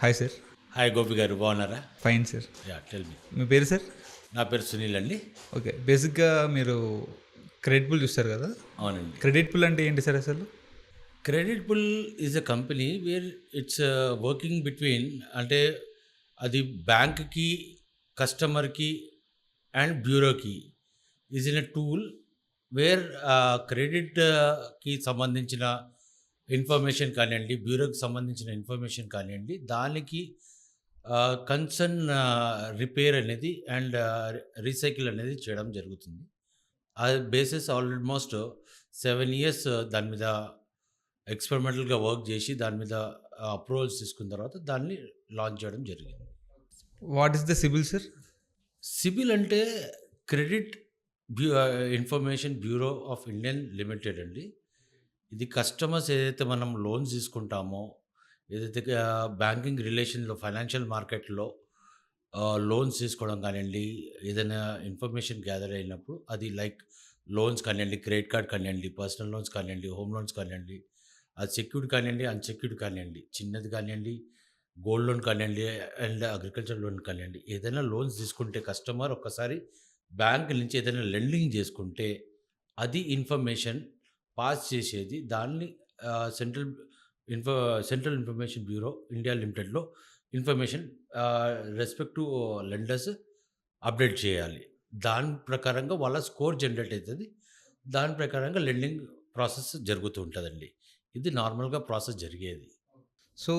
Hi sir hi Gopi గారు బాగున్నారా? Fine sir ya tell me మీ పేరు సార్ నా పేరు సునీల్ అండి. ఓకే బేసిక్గా మీరు క్రెడిట్ పుల్ చూస్తారు కదా? అవునండి. క్రెడిట్ పుల్ అంటే ఏంటి సార్ అసలు? Credit pull is a company where it's working between అంటే అది బ్యాంక్కి కస్టమర్కి and బ్యూరోకి is in a tool where క్రెడిట్కి సంబంధించిన ఇన్ఫర్మేషన్ కానివ్వండి బ్యూరోకి సంబంధించిన ఇన్ఫర్మేషన్ కానివ్వండి దానికి కన్సర్న్ రిపేర్ అనేది అండ్ రీసైకిల్ అనేది చేయడం జరుగుతుంది. ఆ బేసిస్ ఆల్మోస్ట్ సెవెన్ ఇయర్స్ దాని మీద ఎక్స్పెరిమెంటల్గా వర్క్ చేసి దాని మీద అప్రూవల్స్ తీసుకున్న తర్వాత దాన్ని లాంచ్ చేయడం జరిగింది. What is the CIBIL sir CIBIL అంటే credit bu information bureau of Indian limited అండి. ఇది కస్టమర్స్ ఏదైతే మనం లోన్స్ తీసుకుంటామో ఏదైతే బ్యాంకింగ్ రిలేషన్లో ఫైనాన్షియల్ మార్కెట్లో లోన్స్ తీసుకోవడం కానివ్వండి ఏదైనా ఇన్ఫర్మేషన్ గ్యాదర్ అయినప్పుడు అది లైక్ లోన్స్ కానివ్వండి క్రెడిట్ కార్డ్ కానివ్వండి పర్సనల్ లోన్స్ కానివ్వండి హోమ్ లోన్స్ కానివ్వండి అది సెక్యూర్డ్ కానివ్వండి అన్సెక్యూర్డ్ కానివ్వండి చిన్నది కానివ్వండి గోల్డ్ లోన్ కానివ్వండి అండ్ అగ్రికల్చర్ లోన్ కానివ్వండి ఏదైనా లోన్స్ తీసుకుంటే కస్టమర్ ఒక్కసారి బ్యాంక్ నుంచి ఏదైనా లెండింగ్ చేసుకుంటే అది ఇన్ఫర్మేషన్ పాస్ చేసేది దాన్ని central info central information bureau India లిమిటెడ్లో information respect to lenders update చేయాలి. దాని ప్రకారంగా వాళ్ళ స్కోర్ జనరేట్ అవుతుంది. దాని ప్రకారంగా లెండింగ్ ప్రాసెస్ జరుగుతూ ఉంటుందండి. ఇది నార్మల్గా ప్రాసెస్ జరిగేది. సో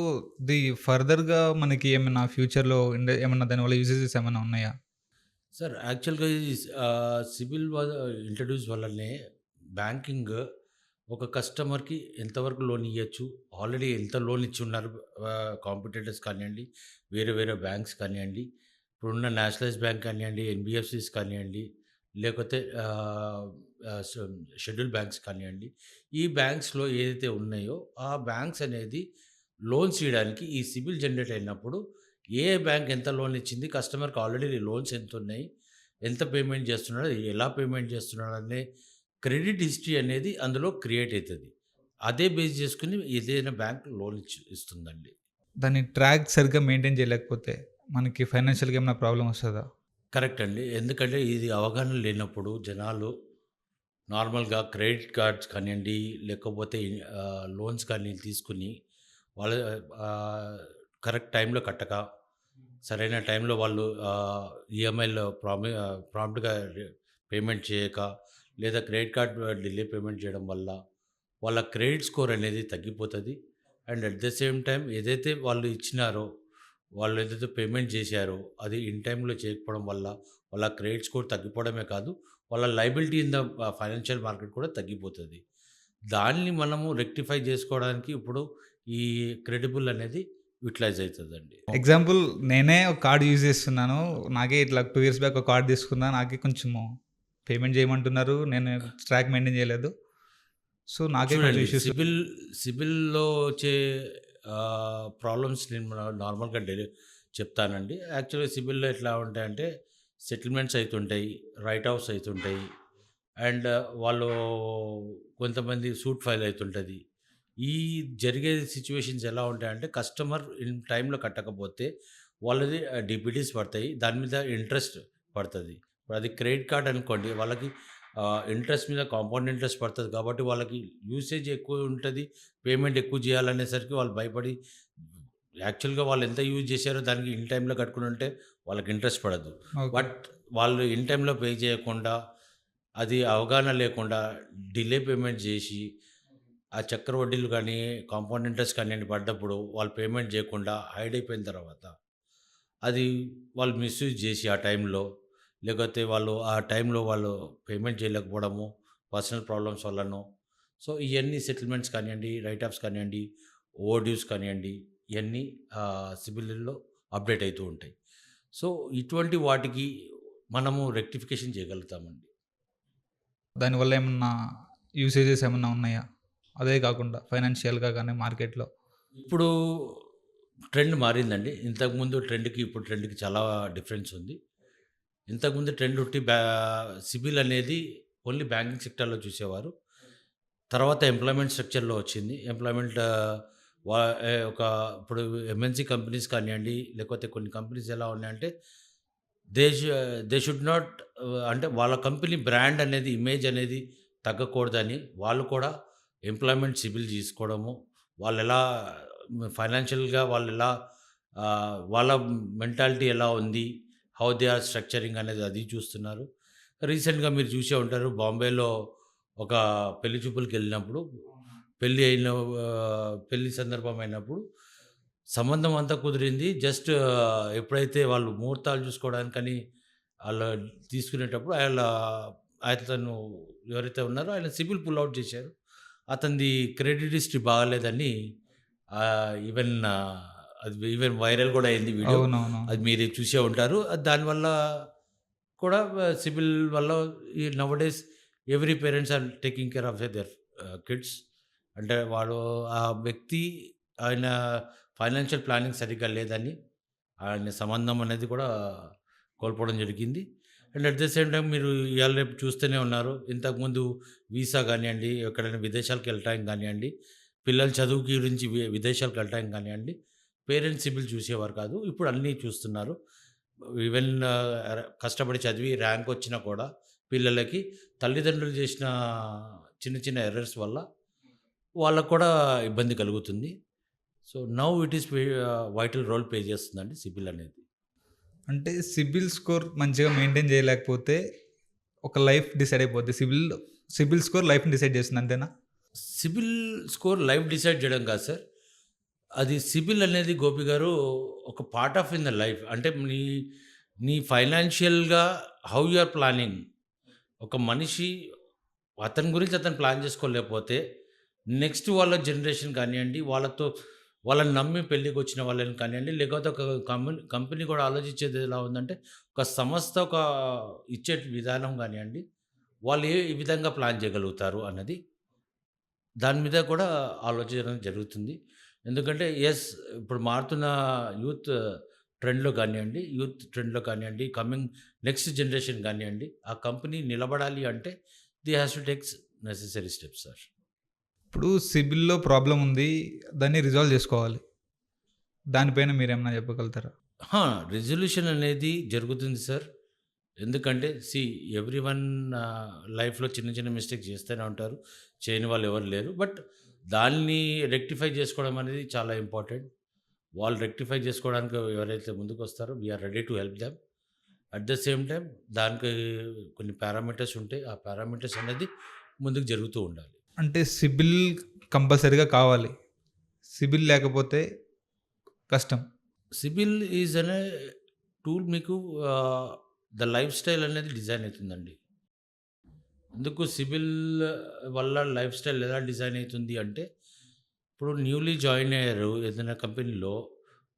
ది ఫర్దర్గా మనకి ఏమైనా ఫ్యూచర్లో ఏమైనా దానివల్ల యూజెసెస్ ఏమైనా ఉన్నాయా? సార్ యాక్చువల్గా ఈ సిబిల్ ఇంట్రడ్యూస్ వల్లనే బ్యాంకింగ్ ఒక కస్టమర్కి ఎంతవరకు లోన్ ఇవ్వచ్చు ఆల్రెడీ ఎంత లోన్ ఇచ్చి ఉన్నారు కాంపిటేటర్స్ కానివ్వండి వేరే వేరే బ్యాంక్స్ కానివ్వండి ఇప్పుడున్న నేషనలైజ్ బ్యాంక్ కానివ్వండి ఎన్బిఎఫ్సిస్ కానివ్వండి లేకపోతే షెడ్యూల్ బ్యాంక్స్ కానివ్వండి ఈ బ్యాంక్స్లో ఏదైతే ఉన్నాయో ఆ బ్యాంక్స్ అనేది లోన్స్ ఇవ్వడానికి ఈ సిబిల్ జనరేట్ అయినప్పుడు ఏ బ్యాంక్ ఎంత లోన్ ఇచ్చింది కస్టమర్కి ఆల్రెడీ లోన్స్ ఎంత ఉన్నాయి ఎంత పేమెంట్ చేస్తున్నాడు ఎలా పేమెంట్ చేస్తున్నాడు అనే క్రెడిట్ హిస్టరీ అనేది అందులో క్రియేట్ అవుతుంది అదే బేస్ చేసుకుని ఏదైనా బ్యాంక్ లోన్ ఇచ్చి ఇస్తుందండి. దాన్ని ట్రాక్ సరిగ్గా మెయింటైన్ చేయలేకపోతే మనకి ఫైనాన్షియల్గా ఏమైనా ప్రాబ్లం వస్తుందా? కరెక్ట్ అండి. ఎందుకంటే ఇది అవగాహన లేనప్పుడు జనాలు నార్మల్గా క్రెడిట్ కార్డ్స్ కానివ్వండి లేకపోతే లోన్స్ కానీ తీసుకుని వాళ్ళ కరెక్ట్ టైంలో కట్టక సరైన టైంలో వాళ్ళు ఈఎంఐలో ప్రామి ప్రాంప్ట్గా పేమెంట్ చేయక లేదా క్రెడిట్ కార్డ్ డిలే పేమెంట్ చేయడం వల్ల వాళ్ళ క్రెడిట్ స్కోర్ అనేది తగ్గిపోతుంది. And at the same time ఏదైతే వాళ్ళు ఇచ్చినారో వాళ్ళు ఏదైతే పేమెంట్ చేశారో అది ఇన్ టైంలో చేయకపోవడం వల్ల వాళ్ళ క్రెడిట్ స్కోర్ తగ్గిపోవడమే కాదు వాళ్ళ liability in the financial market కూడా తగ్గిపోతుంది. దాన్ని మనము రెక్టిఫై చేసుకోవడానికి ఇప్పుడు ఈ క్రెడిబుల్ అనేది యూటిలైజ్ అవుతుందండి. ఎగ్జాంపుల్ నేనే ఒక కార్డు యూజ్ చేస్తున్నాను. నాకే ఇట్లా టూ ఇయర్స్ బ్యాక్ ఒక కార్డు తీసుకున్నా నాకే కొంచెం పేమెంట్ చేయమంటున్నారు. నేను ట్రాక్ మెయింటైన్ చేయలేదు. సో నాకే సిబిల్ సిబిల్లో వచ్చే ప్రాబ్లమ్స్ నేను నార్మల్గా డెలి చెప్తానండి. యాక్చువల్గా సిబిల్లో ఎట్లా ఉంటాయంటే సెటిల్మెంట్స్ అవుతుంటాయి రైట్ ఆఫ్స్ అవుతుంటాయి అండ్ వాళ్ళు కొంతమంది సూట్ ఫైల్ అవుతుంటుంది ఈ జరిగే సిచ్యువేషన్స్ ఎలా ఉంటాయంటే కస్టమర్ ఇన్ టైంలో కట్టకపోతే వాళ్ళది డిపిటీస్ పడతాయి. దాని మీద ఇంట్రెస్ట్ పడుతుంది. ఇప్పుడు అది క్రెడిట్ కార్డ్ అనుకోండి వాళ్ళకి ఇంట్రెస్ట్ మీద కాంపౌండ్ ఇంట్రెస్ట్ పడుతుంది కాబట్టి వాళ్ళకి యూసేజ్ ఎక్కువ ఉంటుంది పేమెంట్ ఎక్కువ చేయాలనేసరికి వాళ్ళు భయపడి యాక్చువల్గా వాళ్ళు ఎంత యూజ్ చేశారో దానికి ఇన్ టైంలో కట్టుకుని ఉంటే వాళ్ళకి ఇంట్రెస్ట్ పడదు. బట్ వాళ్ళు ఇన్ టైంలో పే చేయకుండా అది అవగాహన లేకుండా డిలే పేమెంట్ చేసి ఆ చక్ర వడ్డీలు కానీ కాంపౌండ్ ఇంట్రెస్ట్ కానీ పడ్డప్పుడు వాళ్ళు పేమెంట్ చేయకుండా హైడ్ అయిపోయిన తర్వాత అది వాళ్ళు మిస్యూజ్ చేసి ఆ టైంలో లేకపోతే వాళ్ళు ఆ టైంలో వాళ్ళు పేమెంట్ చేయలేకపోవడము పర్సనల్ ప్రాబ్లమ్స్ వల్లనో. సో ఇవన్నీ సెటిల్మెంట్స్ కానివ్వండి రైట్ ఆఫ్స్ కానివ్వండి ఓవర్డ్యూస్ కానివ్వండి ఇవన్నీ సిబిల్లో అప్డేట్ అవుతూ ఉంటాయి. సో ఇటువంటి వాటికి మనము రెక్టిఫికేషన్ చేయగలుగుతామండి. దానివల్ల ఏమన్నా యూసేజెస్ ఏమన్నా ఉన్నాయా? అదే కాకుండా ఫైనాన్షియల్గా కానీ మార్కెట్లో. ఇప్పుడు ట్రెండ్ మారిందండి. ఇంతకుముందు ట్రెండ్కి ఇప్పుడు ట్రెండ్కి చాలా డిఫరెన్స్ ఉంది. ఇంతకుముందు ట్రెండ్ ఉట్టి బ్యా సిబిల్ అనేది ఓన్లీ బ్యాంకింగ్ సెక్టర్లో చూసేవారు. తర్వాత ఎంప్లాయ్మెంట్ స్ట్రక్చర్లో వచ్చింది. ఎంప్లాయ్మెంట్ వా ఒక ఇప్పుడు ఎంఎన్సీ కంపెనీస్ కానివ్వండి లేకపోతే కొన్ని కంపెనీస్ ఎలా ఉన్నాయంటే దే దే షుడ్ నాట్ అంటే వాళ్ళ కంపెనీ బ్రాండ్ అనేది ఇమేజ్ అనేది తగ్గకూడదని వాళ్ళు కూడా ఎంప్లాయ్మెంట్ సిబిల్ తీసుకోవడము వాళ్ళు ఎలా ఫైనాన్షియల్గా వాళ్ళు ఎలా వాళ్ళ మెంటాలిటీ ఎలా ఉంది హౌ దే ఆర్ స్ట్రక్చరింగ్ అనేది అది చూస్తున్నారు. రీసెంట్గా మీరు చూసే ఉంటారు బాంబేలో ఒక పెళ్ళి చూపులకు వెళ్ళినప్పుడు పెళ్ళి అయిన పెళ్ళి సందర్భం అయినప్పుడు సంబంధం అంతా కుదిరింది. జస్ట్ ఎప్పుడైతే వాళ్ళు ముహూర్తాలు చూసుకోవడానికని వాళ్ళు తీసుకునేటప్పుడు వాళ్ళ అతను ఎవరైతే ఉన్నారో ఆయన సిబిల్ పుల్ అవుట్ చేశారు. అతనిది క్రెడిట్ హిస్టరీ బాగాలేదని ఈవెన్ అది ఈవెన్ వైరల్ కూడా అయింది వీడియో అది మీరు చూసే ఉంటారు. అది దానివల్ల కూడా సిబిల్ వల్ల ఈ nowadays every parents are taking care of their kids అంటే వాడు ఆ వ్యక్తి ఆయన ఫైనాన్షియల్ ప్లానింగ్ సరిగ్గా లేదని ఆయన సంబంధం అనేది కూడా కోల్పోవడం జరిగింది. And at the same time మీరు ఇవాళ రేపు చూస్తూనే ఉన్నారు. ఇంతకుముందు వీసా కానివ్వండి ఎక్కడైనా విదేశాలకు వెళ్ళటానికి కానివ్వండి పిల్లల చదువుకి గురించి వి- విదేశాలకు వెళ్ళటానికి కానివ్వండి పేరెంట్స్ సిబిల్ చూసేవారు కాదు. ఇప్పుడు అన్నీ చూస్తున్నారు. ఈవెన్ కష్టపడి చదివి ర్యాంక్ వచ్చినా కూడా పిల్లలకి తల్లిదండ్రులు చేసిన చిన్న చిన్న ఎర్రర్స్ వల్ల వాళ్ళకు కూడా ఇబ్బంది కలుగుతుంది. So now it is vital role play చేస్తుందండి సిబిల్ అనేది. అంటే సిబిల్ స్కోర్ మంచిగా మెయింటైన్ చేయలేకపోతే ఒక లైఫ్ డిసైడ్ అయిపోద్ది. సిబిల్ సిబిల్ స్కోర్ లైఫ్ని డిసైడ్ చేస్తుంది అంతేనా? సిబిల్ స్కోర్ లైఫ్ డిసైడ్ చేయడం కాదు సార్. అది సిబిల్ అనేది గోపి గారు ఒక part of in the life అంటే నీ నీ ఫైనాన్షియల్గా హౌ యు ఆర్ ప్లానింగ్ ఒక మనిషి అతని గురించి అతను ప్లాన్ చేసుకోలేకపోతే నెక్స్ట్ వాళ్ళ జనరేషన్ కానివ్వండి వాళ్ళతో వాళ్ళని నమ్మి పెళ్ళికి వచ్చిన వాళ్ళని కానివ్వండి లేకపోతే ఒక కంపెనీ కంపెనీ కూడా ఆలోచించేది ఎలా ఉందంటే ఒక సంస్థ ఒక ఇచ్చే విధానం కానివ్వండి వాళ్ళు ఏ విధంగా ప్లాన్ చేయగలుగుతారు అన్నది దాని మీద కూడా ఆలోచించడం జరుగుతుంది. ఎందుకంటే ఎస్ ఇప్పుడు మారుతున్న యూత్ ట్రెండ్లో కానివ్వండి యూత్ ట్రెండ్లో కానివ్వండి కమింగ్ నెక్స్ట్ జనరేషన్ కానివ్వండి ఆ కంపెనీ నిలబడాలి అంటే they has to takes necessary steps sir ఇప్పుడు సిబిల్లో ప్రాబ్లం ఉంది దాన్ని రిజాల్వ్ చేసుకోవాలి. దానిపైన మీరు ఏమైనా చెప్పగలుగుతారా రెజల్యూషన్ అనేది జరుగుతుంది సార్ ఎందుకంటే సి ఎవ్రీ వన్ లైఫ్లో చిన్న చిన్న మిస్టేక్ చేస్తూనే ఉంటారు. చేయని వాళ్ళు ఎవరు లేరు. బట్ దాన్ని రెక్టిఫై చేసుకోవడం అనేది చాలా ఇంపార్టెంట్. వాళ్ళు రెక్టిఫై చేసుకోవడానికి ఎవరైతే ముందుకు వస్తారో we are ready to help them at the same time దానికి కొన్ని పారామీటర్స్ ఉంటాయి ఆ పారామీటర్స్ అనేది ముందుకు జరుగుతూ ఉండాలి. అంటే సిబిల్ కంపల్సరీగా కావాలి. సిబిల్ లేకపోతే కష్టం. సిబిల్ ఈజ్ అనే టూల్ మీకు ద లైఫ్ స్టైల్ అనేది డిజైన్ అవుతుందండి. ఎందుకు సిబిల్ వల్ల లైఫ్ స్టైల్ ఎలా డిజైన్ అవుతుంది అంటే ఇప్పుడు న్యూలీ జాయిన్ అయ్యారు ఏదైనా కంపెనీలో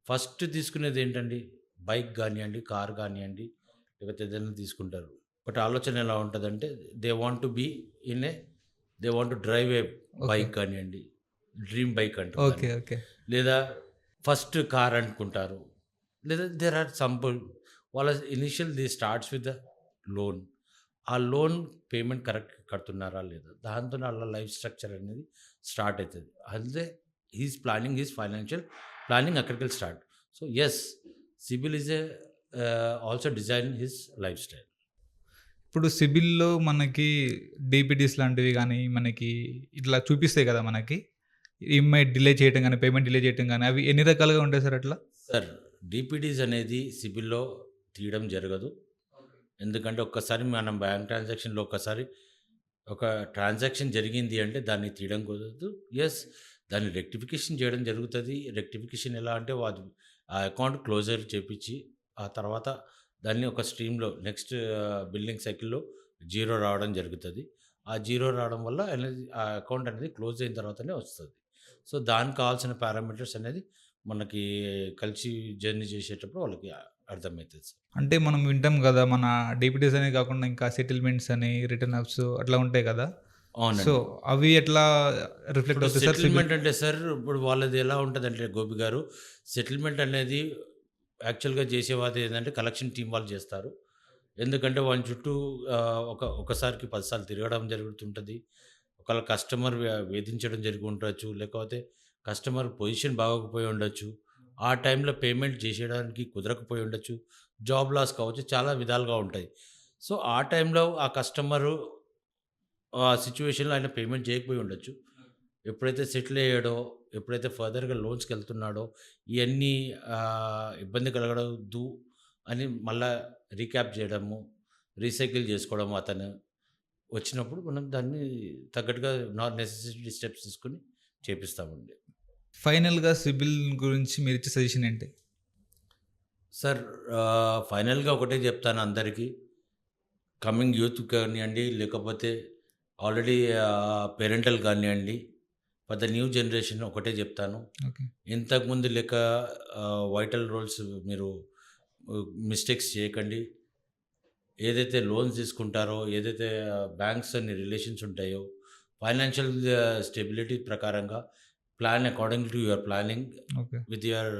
ఫస్ట్ తీసుకునేది ఏంటండి? బైక్ కానివ్వండి కార్ కానివ్వండి లేకపోతే ఏదైనా తీసుకుంటారు. బట్ ఆలోచన ఎలా ఉంటుందంటే they want to be in a they want to drive a bike కానివ్వండి డ్రీమ్ బైక్ అంటారు ఓకే. ఓకే. లేదా ఫస్ట్ కార్ అనుకుంటారు లేదా దేర్ ఆర్ సంపుల్ వాళ్ళ initial the starts with the loan ఆ లోన్ పేమెంట్ కరెక్ట్ కడుతున్నారా లేదా? దాంతో వాళ్ళ లైఫ్ స్ట్రక్చర్ అనేది స్టార్ట్ అవుతుంది అదే his planning his financial planning అక్కడికి వెళ్ళి start. So yes CIBIL is a also design his lifestyle. ఇప్పుడు సిబిల్లో మనకి డిపిటీస్ లాంటివి కానీ మనకి ఇట్లా చూపిస్తాయి కదా మనకి. ఈఎంఐ డిలే చేయటం కానీ పేమెంట్ డిలే చేయటం కానీ అవి ఎన్ని రకాలుగా ఉంటాయి సార్ అట్లా? సార్ డిపిటీస్ అనేది సిబిల్లో తీయడం జరగదు. ఎందుకంటే ఒక్కసారి మనం బ్యాంక్ ట్రాన్సాక్షన్లో ఒక్కసారి ఒక ట్రాన్సాక్షన్ జరిగింది అంటే దాన్ని తీయడం కుదరదు. ఎస్ దాన్ని రెక్టిఫికేషన్ చేయడం జరుగుతుంది. రెక్టిఫికేషన్ ఎలా అంటే అది ఆ అకౌంట్ క్లోజర్ చేపించి ఆ తర్వాత దాన్ని ఒక స్ట్రీమ్లో నెక్స్ట్ బిల్డింగ్ సైకిల్లో జీరో రావడం జరుగుతుంది. ఆ జీరో రావడం వల్ల అనేది ఆ అకౌంట్ అనేది క్లోజ్ అయిన తర్వాతనే వస్తుంది. సో దానికి కావాల్సిన పారామీటర్స్ అనేది మనకి కలిసి జర్నీ చేసేటప్పుడు వాళ్ళకి అర్థమవుతుంది సార్. అంటే మనం వింటాం కదా మన డిపిటీస్ అనే కాకుండా ఇంకా సెటిల్మెంట్స్ అని రిటర్న్ అప్స్ అట్లా ఉంటాయి కదా. సో అవి ఎట్లా రిఫ్లెక్ట్ అవుతాయి సార్? సెటిల్మెంట్ అంటే సార్ ఇప్పుడు వాళ్ళది ఎలా ఉంటుంది అంటే గోపి గారు సెటిల్మెంట్ అనేది యాక్చువల్గా చేసేవాది ఏంటంటే కలెక్షన్ టీం వాళ్ళు చేస్తారు. ఎందుకంటే వాళ్ళ చుట్టూ ఒక ఒకసారికి పదిసార్లు తిరగడం జరుగుతుంటుంది. ఒకవేళ కస్టమర్ వేధించడం జరిగి ఉండొచ్చు లేకపోతే కస్టమర్ పొజిషన్ బాగోకపోయి ఉండొచ్చు. ఆ టైంలో పేమెంట్ చేసేయడానికి కుదరకపోయి ఉండొచ్చు. జాబ్ లాస్ కావచ్చు చాలా విధాలుగా ఉంటాయి. సో ఆ టైంలో ఆ కస్టమరు ఆ సిచ్యువేషన్లో ఆయన పేమెంట్ చేయకపోయి ఉండొచ్చు. ఎప్పుడైతే సెటిల్ అయ్యాడో ఎప్పుడైతే ఫర్దర్గా లోన్స్కి వెళ్తున్నాడో ఇవన్నీ ఇబ్బంది కలగడదు అని మళ్ళా రీక్యాప్ చేయడము రీసైకిల్ చేసుకోవడము అతను వచ్చినప్పుడు మనం దాన్ని తగ్గట్టుగా నాట్ నెసెసిటీ స్టెప్స్ తీసుకుని చేపిస్తామండి. ఫైనల్గా సిబిల్ గురించి మీరు ఇచ్చే సజెషన్ ఏంటి? సార్ ఫైనల్గా ఒకటే చెప్తాను అందరికీ. కమింగ్ యూత్ కానివ్వండి లేకపోతే ఆల్రెడీ పేరెంటల్ కానివ్వండి ఫర్ ద న్యూ జనరేషన్ ఒకటే చెప్తాను. ఇంతకుముందు లెక్క వైటల్ రోల్స్ మీరు మిస్టేక్స్ చేయకండి. ఏదైతే లోన్స్ తీసుకుంటారో ఏదైతే బ్యాంక్స్ అన్ని రిలేషన్స్ ఉంటాయో ఫైనాన్షియల్ స్టెబిలిటీ ప్రకారంగా plan according to your planning with your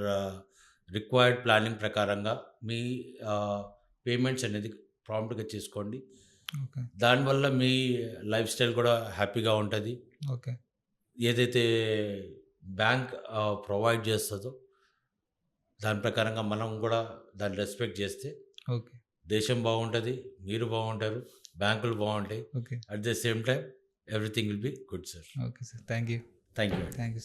required planning ప్రకారంగా మీ పేమెంట్స్ అనేది ప్రాంప్ట్గా చేసుకోండి. దానివల్ల మీ లైఫ్ స్టైల్ కూడా హ్యాపీగా ఉంటుంది. ఓకే ఏదైతే బ్యాంక్ ప్రొవైడ్ చేస్తుందో దాని ప్రకారంగా మనం కూడా దాన్ని రెస్పెక్ట్ చేస్తే ఓకే దేశం బాగుంటుంది మీరు బాగుంటారు బ్యాంకులు బాగుంటాయి. Okay at the same time everything will be good sir okay sir thank you thank you thank you